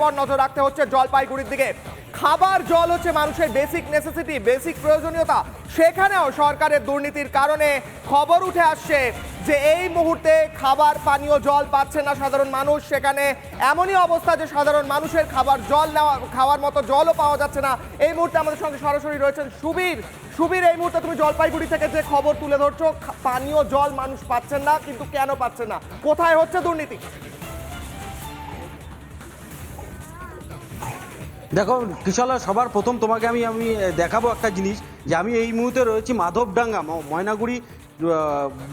পর নজর রাখতে হচ্ছে জলপাইগুড়ির দিকে। খাবার জল হচ্ছে মানুষের বেসিক নেসেসিটি বেসিক প্রয়োজনীয়তা। সেখানেও সরকারের দুর্নীতির কারণে খবর উঠে আসছে যে এই মুহূর্তে খাবার, পানীয় জল পাচ্ছে না সাধারণ মানুষ। সেখানে এমনই অবস্থা যে সাধারণ মানুষের খাবার জল নেওয়া, খাওয়ার মতো জলও পাওয়া যাচ্ছে না। এই মুহূর্তে আমাদের সঙ্গে সরাসরি রয়েছেন সুবীর। সুবীর, এই মুহূর্তে তুমি জলপাইগুড়ি থেকে যে খবর তুলে ধরছো পানীয় জল মানুষ পাচ্ছেন না, কিন্তু কেন পাচ্ছে না? কোথায় হচ্ছে দুর্নীতি? দেখো, কিশলা, সবার প্রথম তোমাকে আমি আমি দেখাবো একটা জিনিস যে আমি এই মুহূর্তে রয়েছি মাধবডাঙ্গা ময়নাগুড়ি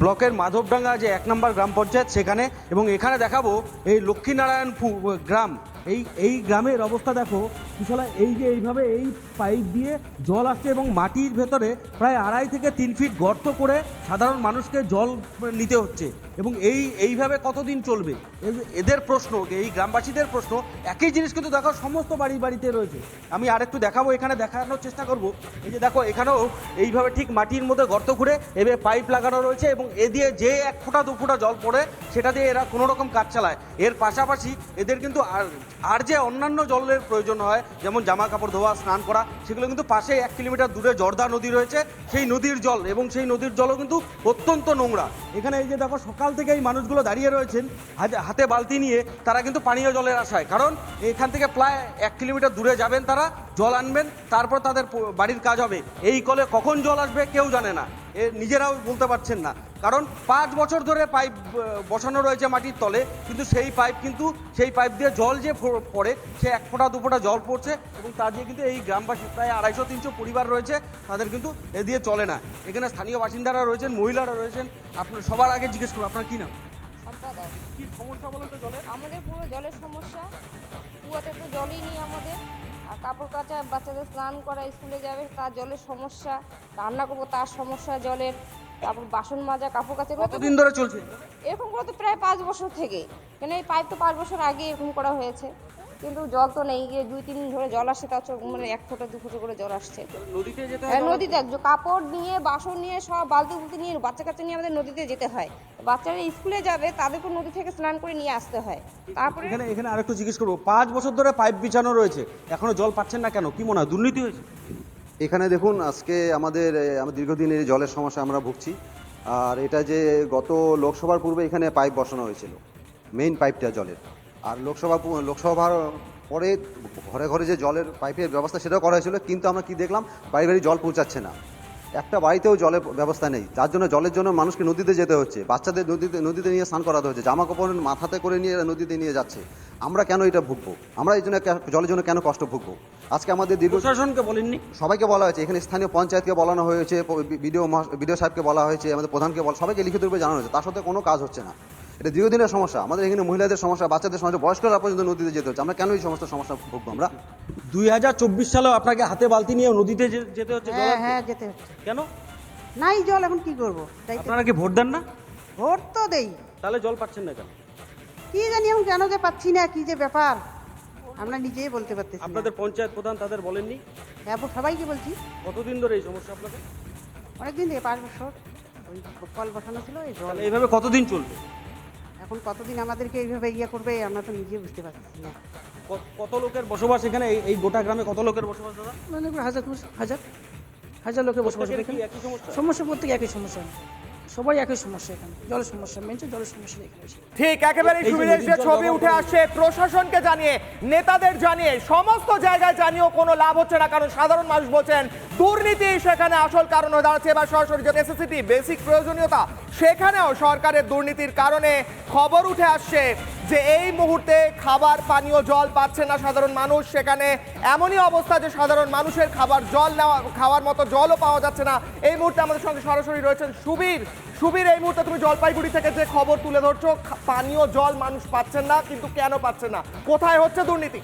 ব্লকের মাধবডাঙ্গা যে এক নম্বর গ্রাম পঞ্চায়েত সেখানে এবং এখানে দেখাবো এই লক্ষ্মীনারায়ণপুর গ্রাম। এই এই গ্রামের অবস্থা দেখো, কিশলা, এই যে এইভাবে এই পাইপ দিয়ে জল আসছে এবং মাটির ভেতরে প্রায় আড়াই থেকে তিন ফিট গর্ত করে সাধারণ মানুষকে জল নিতে হচ্ছে। এবং এই, এইভাবে কতদিন চলবে? এদের প্রশ্ন, এই গ্রামবাসীদের প্রশ্ন, একই জিনিস কিন্তু দেখো সমস্ত বাড়ি বাড়িতে রয়েছে। আমি আরেকটু দেখাবো, এখানে দেখানোর চেষ্টা করব। এই যে দেখো, এখানেও এইভাবে ঠিক মাটির মধ্যে গর্ত করে এভাবে পাইপ লাগানো রয়েছে এবং এ দিয়ে যে এক ফোঁটা, দু ফোঁটা জল পড়ে, সেটা দিয়ে এরা কোনো রকম কাজ চালায়। এর পাশাপাশি এদের কিন্তু আর আর যে অন্যান্য জলের প্রয়োজন হয়, যেমন জামা কাপড় ধোয়া, স্নান করা, সেগুলো কিন্তু পাশে এক কিলোমিটার দূরে জর্দা নদী রয়েছে। সেই নদীর জল এবং সেই নদীর জলও কিন্তু অত্যন্ত নোংরা। এখানে এই যে দেখো সকাল থেকে এই মানুষগুলো দাঁড়িয়ে রয়েছেন, হাতে- বালতি নিয়ে, তারা কিন্তু পানীয় জলের আশায়। কারণ এখান থেকে প্রায় এক কিলোমিটার দূরে যাবেন তারা, জল আনবেন, তারপর তাদের বাড়ির কাজ হবে। এই কলে কখন জল আসবে কেউ জানে না। নিজেরাও বলতে পারছেন না। কারণ পাঁচ বছর ধরে পাইপ বসানো রয়েছে মাটির তলে কিন্তু সেই পাইপ কিন্তু সেই পাইপ দিয়ে জল যে পড়ে সে এক ফোঁটা দু ফোঁটা জল পড়ছে এবং তা দিয়ে কিন্তু এই গ্রামবাসী প্রায় আড়াইশো তিনশো পরিবার রয়েছে তাদের কিন্তু এ দিয়ে চলে না। এখানে স্থানীয় বাসিন্দারা রয়েছেন মহিলারা রয়েছেন আপনার সবার আগে জিজ্ঞেস করব আপনার কী নাম? কি সমস্যা বলেন তো জলের? আমাদের পুরো জলের সমস্যা। কুয়াতে তো জলই নেই আমাদের। আর কাপড় কাচা বাচ্চাদের স্নান করা স্কুলে যাবে তার জলের সমস্যা রান্না করব তার সমস্যা জলের তারপর বাসন মাজা কাপড় কাচা কতদিন ধরে চলছে? এরকম করে তো প্রায় পাঁচ বছর থেকে। কেন এই পাইপ তো পাঁচ বছর আগে এরকম করা হয়েছে। কিন্তু জল তো নেই গিয়ে দুই তিন দিন ধরে জল আসছে তাও চোখ- মানে এক ফোঁটা দু ফোঁটা করে জল আসছে। নদীতে যেতে হ্যাঁ, নদীতে কাপড় নিয়ে বাসন নিয়ে সব বালতি বুলতি নিয়ে বাচ্চা কাচ্চা নিয়ে আমাদের নদীতে যেতে হয়। বাচ্চারা স্কুলে যাবে তাদেরকে নদী থেকে স্নান করে নিয়ে আসতে হয়। তারপরে এখানে এখানে আরেকটু জিজ্ঞেস করব পাঁচ বছর ধরে পাইপ বিছানো রয়েছে এখনও জল পাচ্ছেন না কেন? কি মনে হয় দুর্নীতি হয়েছে? এখানে দেখুন আজকে আমাদের দীর্ঘদিন এই জলের সমস্যা আমরা ভুগছি। আর এটা যে গত লোকসভার পূর্বে এখানে পাইপ বসানো হয়েছিল মেইন পাইপটা জলের। আর লোকসভা লোকসভার পরে ঘরে ঘরে যে জলের পাইপের ব্যবস্থা সেটাও করা হয়েছিল কিন্তু আমরা কি দেখলাম বাড়ি বাড়ি জল পৌঁছাচ্ছে না। একটা বাড়িতেও জলের ব্যবস্থা নেই তার জন্য জলের জন্য মানুষকে নদীতে যেতে হচ্ছে বাচ্চাদের নদীতে নদীতে নিয়ে স্নান করাতে হচ্ছে জামা কাপড় মাথাতে করে নিয়ে নদীতে নিয়ে যাচ্ছে। আমরা কেন এটা ভুগবো? আমরা এই জন্য জলের জন্য কেন কষ্ট ভুগবো? আজকে আমাদের দীর্ঘ প্রশাসনকে বলেননি সবাইকে বলা হয়েছে এখানে স্থানীয় পঞ্চায়েতকে বলানো হয়েছে বিডিও বিডিও সাহেবকে বলা হয়েছে আমাদের প্রধানকে বলা সবাইকে লিখিত রূপে জানানো হয়েছে তার সাথে কোনো কাজ হচ্ছে না। এটা দীর্ঘদিনের সমস্যা। আমাদের এখানে মহিলাদের সমস্যা বাচ্চাদের সমস্যা বয়স্করা পর্যন্ত নদীতে যেতে হচ্ছে। আমরা কেন এই সমস্ত সমস্যা ভুগবো আমরা? দুই হাজার চব্বিশ সালেও আপনাকে হাতে বালতি নিয়ে নদীতে যে- যেতে হচ্ছে হ্যাঁ হ্যাঁ যেতে হচ্ছে। কেন? নাই জল এখন কি করব? আপনারা কি ভোট দেন না? ভোট তো দেই। তাহলে জল পাচ্ছেন না কেন? কি জানি এখন কেন যে পাচ্ছি না কি যে ব্যাপার? আমরা নিজেই বলতে পারতেছি আপনাদের পঞ্চায়েত প্রধান তাদের বলেননি? হ্যাঁ সবাইকে বলছি। কতদিন ধরে এই সমস্যা আপনাদের? অনেকদিন থেকে পাঁচ বছর। ওই কল বসানো ছিল এই জল তাহলে এইভাবে কতদিন চলবে? এখন কতদিন আমাদেরকে এইভাবে ইয়ে করবে আমরা তো নিজে বুঝতে পারছি না। কত লোকের বসবাস এখানে? এই- এই গোটা গ্রামে কত লোকের বসবাস দাদা? মানে হাজার হাজার হাজার লোকের বসবাস এখানে। একই সমস্যা প্রত্যেক একই সমস্যা। সবাই একই সমস্যা এখানে। জলের সমস্যা জলের সমস্যা এখানে ঠিক একেবারে এই সুবিধের যে ছবি উঠে আসছে প্রশাসনকে জানিয়ে নেতাদের জানিয়ে সমস্ত জায়গায় জানিয়েও কোনো লাভ হচ্ছে না কারণ সাধারণ মানুষ বলছেন দুর্নীতি সেখানে আসল কারণ হয়ে দাঁড়াচ্ছে। এবার সরাসরি যে নেসেসিটি বেসিক প্রয়োজনীয়তা সেখানেও সরকারের দুর্নীতির কারণে খবর উঠে আসছে। যে এই মুহূর্তে খাবার, পানীয়, জল পাচ্ছে না সাধারণ মানুষ, সেখানে এমনই অবস্থা যে সাধারণ মানুষের খাবার, জল নেওয়া, খাওয়ার মতো জলও পাওয়া যাচ্ছে না। এই মুহূর্তে আমাদের সঙ্গে সরাসরি রয়েছেন সুবীর। সুবীর, এই মুহূর্তে তুমি জলপাইগুড়ি থেকে যে খবর তুলে ধরছো পানীয়, জল মানুষ পাচ্ছেন না, কিন্তু কেন পাচ্ছেন না? কোথায় হচ্ছে দুর্নীতি?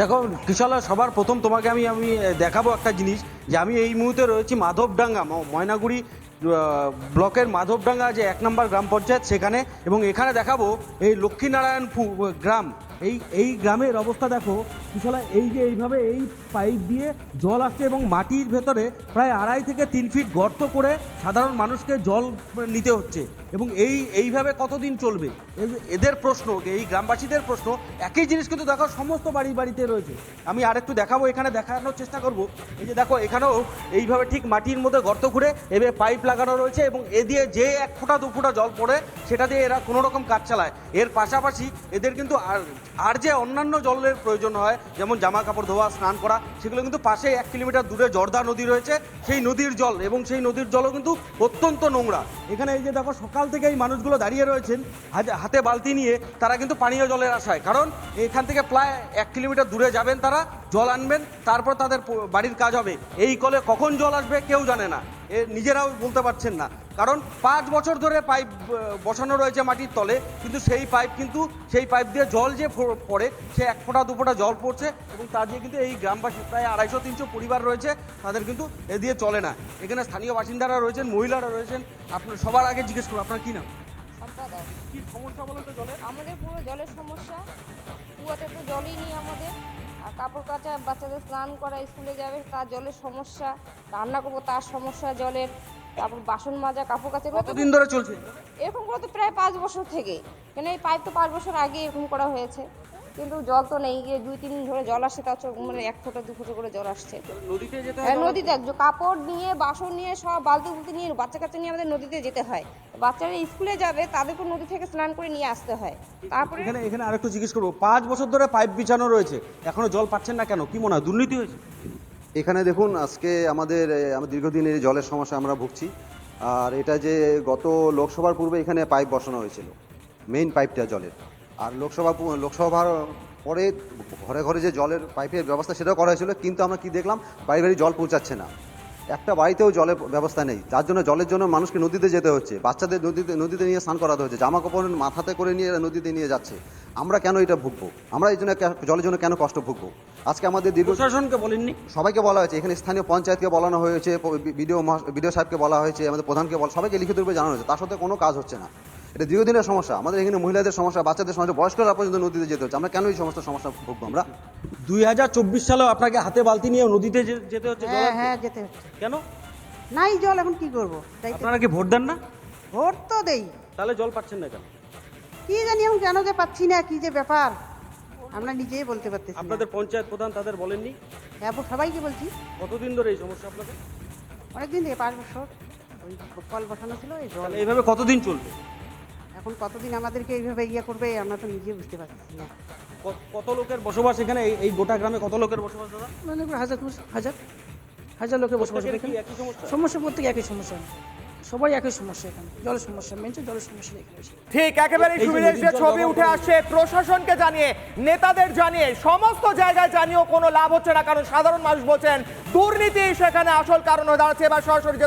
দেখো, কিশলা, সবার প্রথম তোমাকে আমি আমি দেখাবো একটা জিনিস যে আমি এই মুহূর্তে রয়েছি মাধবডাঙ্গা ময়নাগুড়ি ব্লকের মাধবডাঙ্গা যে এক নম্বর গ্রাম পঞ্চায়েত সেখানে এবং এখানে দেখাবো এই লক্ষ্মীনারায়ণ গ্রাম। এই এই গ্রামের অবস্থা দেখো কুশলা এই যে এইভাবে এই পাইপ দিয়ে জল আসছে এবং মাটির ভেতরে প্রায় আড়াই থেকে তিন ফিট গর্ত করে সাধারণ মানুষকে জল নিতে হচ্ছে। এবং এই, এইভাবে কতদিন চলবে? এদের প্রশ্ন, এই গ্রামবাসীদের প্রশ্ন, একই জিনিস কিন্তু দেখো সমস্ত বাড়ি বাড়িতে রয়েছে। আমি আরেকটু দেখাবো, এখানে দেখানোর চেষ্টা করব। এই যে দেখো, এখানেও এইভাবে ঠিক মাটির মধ্যে গর্ত ঘুরে এভাবে পাইপ লাগানো রয়েছে এবং এ দিয়ে যে এক ফোঁটা, দু ফোঁটা জল পড়ে, সেটা দিয়ে এরা কোনো রকম কাজ চালায়। এর পাশাপাশি এদের কিন্তু আর আর যে অন্যান্য জলের প্রয়োজন হয়, যেমন জামা কাপড়, ধোয়া, স্নান করা, সেগুলো কিন্তু পাশে এক কিলোমিটার দূরে জর্দা নদী রয়েছে। সেই নদীর জল এবং সেই নদীর জলও কিন্তু অত্যন্ত নোংরা। এখানে এই যে দেখো, সকাল থেকে এই মানুষগুলো দাঁড়িয়ে রয়েছেন, হাতে- বালতি নিয়ে তারা কিন্তু পানীয় জলের আশায়। কারণ এখান থেকে প্রায় এক কিলোমিটার দূরে যাবেন তারা, জল আনবেন, তারপর তাদের বাড়ির কাজ হবে। এই কলে কখন জল আসবে কেউ জানে না। এ নিজেরাও বলতে পারছেন না। কারণ পাঁচ বছর ধরে পাইপ বসানো রয়েছে মাটির তলে কিন্তু সেই পাইপ কিন্তু সেই পাইপ দিয়ে জল যে পড়ে সে এক ফোঁটা দু ফোঁটা জল পড়ছে এবং তা দিয়ে কিন্তু এই গ্রামবাসী প্রায় আড়াইশো তিনশো পরিবার রয়েছে তাদের কিন্তু এ দিয়ে চলে না। এখানে স্থানীয় বাসিন্দারা রয়েছেন মহিলারা রয়েছেন আপনার সবার আগে জিজ্ঞেস করুন আপনার কি নাম? কি সমস্যা বলুন তো জলের? আমাদের পুরো জলের সমস্যা। কুয়াতে তো জলই নেই আমাদের। আর কাপড় কাচা বাচ্চাদের স্নান করা স্কুলে যাবে তার জলের সমস্যা। রান্না করব তার সমস্যা জলের। তারপর বাসন মাজা কাপড় কাচা কতদিন ধরে চলছে? এরকম করে তো প্রায় পাঁচ বছর থেকে। কেন এই পাইপ তো পাঁচ বছর আগে এরকম করা হয়েছে। কিন্তু জল তো নেই গিয়ে দুই তিন দিন ধরে জল আসছে চোখ- মানে এক ফোঁটা দু ফোঁটা করে জল আসছে। নদীতে হ্যাঁ, নদীতে যে কাপড় নিয়ে বাসন নিয়ে সব বালতি বুলতি নিয়ে বাচ্চা কাচ্চা নিয়ে আমাদের নদীতে যেতে হয়। বাচ্চারা স্কুলে যাবে তাদেরকে নদী থেকে স্নান করে নিয়ে আসতে হয়। তারপরে এখানে এখানে আরেকটু জিজ্ঞেস করব পাঁচ বছর ধরে পাইপ বিছানো রয়েছে এখনও জল পাচ্ছেন না কেন? কি মনে হয় দুর্নীতি হয়েছে? এখানে দেখুন, আজকে আমাদের দীর্ঘদিনের জলের সমস্যা আমরা ভুগছি। আর এটা যে গত লোকসভার পূর্বে এখানে পাইপ বসানো হয়েছিল মেইন পাইপটা জলের। আর লোকসভা লোকসভার পরে ঘরে ঘরে যে জলের পাইপের ব্যবস্থা সেটাও করা হয়েছিল, কিন্তু আমরা কি দেখলাম বাড়ি বাড়ি জল পৌঁছাচ্ছে না। একটা বাড়িতেও জলের ব্যবস্থা নেই। যার জন্য জলের জন্য মানুষকে নদীতে যেতে হচ্ছে। বাচ্চাদের নদীতে নদীতে নিয়ে স্নান করাতে হচ্ছে। জামা কাপড় মাথাতে করে নিয়ে এরা নদীতে নিয়ে যাচ্ছে। আমরা কেন এটা ভুগবো? আমরা এই জন্য জলের জন্য কেন কষ্ট ভুগবো? আজকে আমাদের দীর্ঘ প্রশাসনকে বলেননি সবাইকে বলা হয়েছে। এখানে স্থানীয় পঞ্চায়েতকে বলানো হয়েছে বিডিও বিডিও সাহেবকে বলা হয়েছে আমাদের প্রধানকে বলা সবাইকে লিখিত রূপে জানানো হয়েছে। তার সাথে কোনো কাজ হচ্ছে না। এটা দীর্ঘদিনের সমস্যা। আমাদের এখানে মহিলাদের সমস্যা বাচ্চাদের সমস্যা বয়স্করা পর্যন্ত নদীতে যেতে হচ্ছে। আমরা কেন এই সমস্ত সমস্যা ভুগবো আমরা? দুই হাজার চব্বিশ সালেও আপনাকে হাতে বালতি নিয়ে নদীতে যে- যেতে হচ্ছে হ্যাঁ হ্যাঁ যেতে হচ্ছে। কেন? নাই জল এখন কি করব? আপনারা কি ভোট দেন না? ভোট তো দেই। তাহলে জল পাচ্ছেন না কেন? কি জানি এখন কেন যে পাচ্ছি না কি যে ব্যাপার? আমরা নিজেই বলতে পারতেছি আপনাদের পঞ্চায়েত প্রধান তাদের বলেননি? হ্যাঁ সবাইকে বলছি। কতদিন ধরে এই সমস্যা আপনাদের? অনেকদিন থেকে পাঁচ বছর। ওই কল বসানো ছিল এই জল তাহলে এইভাবে কতদিন চলবে? এখন কতদিন আমাদেরকে এইভাবে ইয়ে করবে আমরা তো নিজে বুঝতে পারছি না। কত লোকের বসবাস এখানে? এই- এই গোটা গ্রামে কত লোকের বসবাস দাদা? মানে হাজার হাজার। হাজার লোকের বসবাস প্রত্যেকের এখানে। একই সমস্যা? সমস্যা প্রত্যেকে একই সমস্যা। সবাই একই সমস্যা এখানে। জলের সমস্যা মেন সমস্যা এখানে বেশি। ঠিক একেবারে এই যে সুবিধের নদীর যে জল ছবি ব্যবহার উঠে করে- আসছে প্রশাসনকে জানিয়ে নেতাদের জানিয়ে সমস্ত জায়গায় জানিয়েও কোনো লাভ হচ্ছে না কারণ সাধারণ মানুষ বলছেন দুর্নীতি সেখানে আসল কারণ হয়ে দাঁড়াচ্ছে। এবার সরাসরি যে